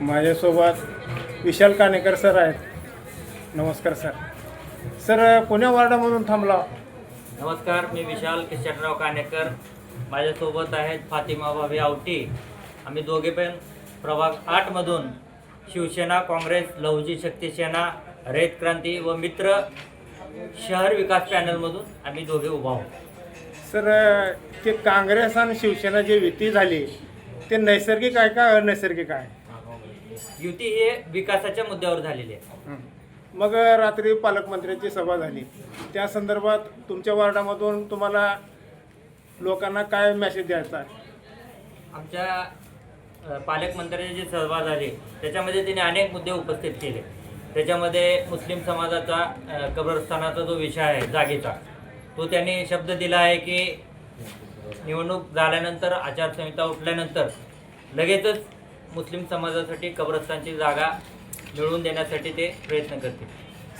माझ्यासोबत विशाल कानेकर सर आहेत. नमस्कार सर. सर कोण्या वार्डामधून थांबला. नमस्कार मी विशाल किशनराव कानेकर माझ्यासोबत आहेत फातिमा भाभी आवटी. आम्ही दोघे पण प्रभाग आठमधून शिवसेना काँग्रेस लहुजी शक्ती सेना रयत क्रांती व मित्र शहर विकास पॅनलमधून आम्ही दोघे उभा आहोत. सर ते काँग्रेस आणि शिवसेना जी युती झाली ते नैसर्गिक आहे का अनैसर्गिक आहे? युती हे विकासाच्या मुद्द्यावर झालेली आहे. मग रात्री पालकमंत्र्यांची सभा झाली. त्या संदर्भात तुमच्या वार्डामधून तुम्हाला लोकांना काय मेसेज द्यायचा? आहे आमच्या अ, पालकमंत्र्यांची जी सभा झाली त्याच्यामध्ये तिने अनेक मुद्दे उपस्थित केले. त्याच्यामध्ये मुस्लिम समाजाचा अ, कब्रस्थानाचा जो विषय आहे जागेचा तो त्यांनी शब्द दिला आहे की निवडणूक झाल्यानंतर आचारसंहिता उठल्यानंतर लगेचच मुस्लिम समाजासाठी कब्रस्थानची जागा मिळवून देण्यासाठी ते प्रयत्न करतील.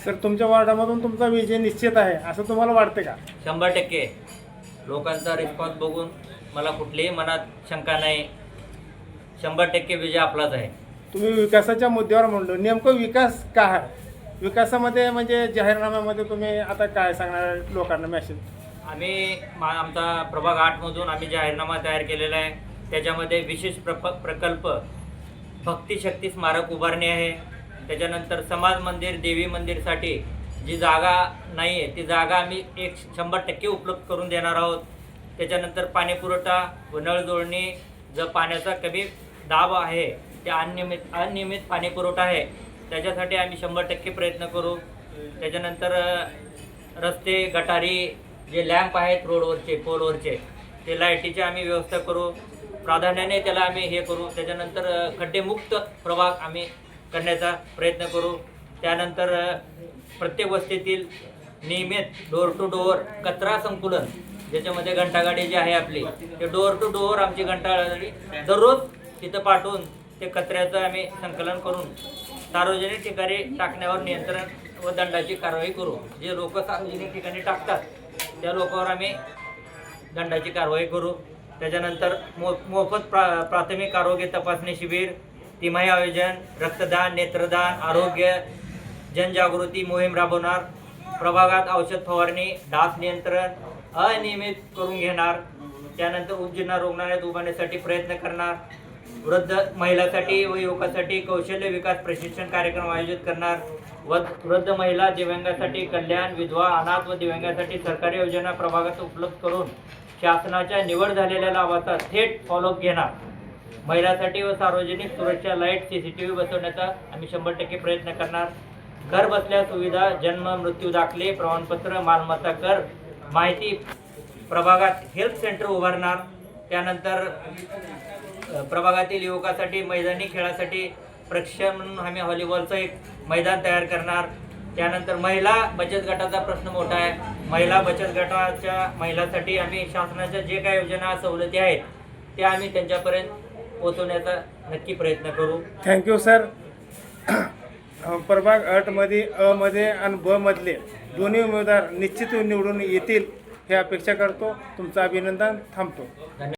सर तुमच्या वार्डामधून तुमचा विजय निश्चित आहे असं तुम्हाला वाटते का? शंभर टक्के. लोकांचा रिस्पॉन्स बघून मला कुठलीही मनात शंका नाही. शंभर टक्के विजय आपलाच आहे. तुम्ही विकासाच्या मुद्द्यावर म्हणलो. नेमकं विकास का आहे? विकासामध्ये म्हणजे जाहीरनाम्यामध्ये तुम्ही आता काय सांगणार लोकांना मेसेज आम्ही मा आमचा प्रभाग आठमधून आम्ही जाहीरनामा तयार केलेला आहे. त्याच्यामध्ये विशेष प्रप प्रकल्प भक्तिशक्ती स्मारक उभारणे आहे. त्याच्यानंतर समाज मंदिर देवी मंदिरसाठी जी जागा नाही आहे ती जागा आम्ही एक शंभर टक्के उपलब्ध करून देणार आहोत. त्याच्यानंतर पाणीपुरवठा व नळजोडणी जो पाण्याचा कमी दाब आहे ते अनियमित अनियमित पाणीपुरवठा आहे त्याच्यासाठी आम्ही शंभर टक्के प्रयत्न करू. त्याच्यानंतर रस्ते गटारी जे लॅम्प आहेत रोडवरचे पोलवरचे ते लाईटीचे आम्ही व्यवस्था करू. प्राधान्याने त्याला आम्ही हे करू. त्याच्यानंतर खड्डेमुक्त प्रभाग आम्ही करण्याचा प्रयत्न करू. त्यानंतर प्रत्येक वस्तीतील नियमित डोअर टू डोअर कचरा संकुलन ज्याच्यामध्ये घंटागाडी जी आहे आपली ते डोअर टू डोअर आमची घंटागाडी दररोज तिथं पाठवून ते कचऱ्याचं आम्ही संकलन करून सार्वजनिक ठिकाणी टाकण्यावर नियंत्रण व दंडाची कारवाई करू. जे लोक सार्वजनिक ठिकाणी टाकतात त्या लोकांवर आम्ही दंडाची कारवाई करू. त्याच्यानंतर मो मोफत प्रा प्राथमिक आरोग्य तपासणी शिबिर तिमाही आयोजन रक्तदान नेत्रदान आरोग्य जनजागृती मोहीम राबवणार प्रभागात औषध फवारणी डास नियंत्रण अनियमित करून घेणार त्यानंतर उपजिल्हा रुग्णालयात उभारण्यासाठी प्रयत्न करणार वृद्ध महिलासाठी व युवकासाठी कौशल्य विकास प्रशिक्षण कार्यक्रम आयोजित करणार व वृद्ध महिला दिव्यांगासाठी कल्याण विधवा अनाथ व दिव्यांगासाठी सरकारी योजना प्रभागात उपलब्ध करून शासनाच्या निवड झालेल्या लाभाचा थेट फॉलोअप घेणार. महिलांसाठी व सार्वजनिक सुरक्षा light C C T V बसवण्याचा आम्ही शंभर टक्के प्रयत्न करणार. घर बसल्या सुविधा जन्म मृत्यू दाखले प्रमाणपत्र मालमत्ता कर माहिती प्रभागात हेल्थ सेंटर उभारणार. त्यानंतर प्रभागातील युवकासाठी मैदानी खेळासाठी प्रशिक्षण म्हणून आम्ही व्हॉलीबॉलचं एक मैदान तयार करणार. त्यानंतर महिला बचत गटाचा प्रश्न मोठा आहे. महिला बचत गटाच्या महिलांसाठी आम्ही शासनाच्या जे काही योजना सवलती आहेत त्या आम्ही त्यांच्यापर्यंत पोहोचवण्याचा नक्की प्रयत्न करू. थँक्यू सर प्रभाग अटमध्ये अमध्ये आणि ब मधले दोन्ही उमेदवार निश्चित निवडून येतील हे अपेक्षा करतो. तुमचं अभिनंदन. थांबतो.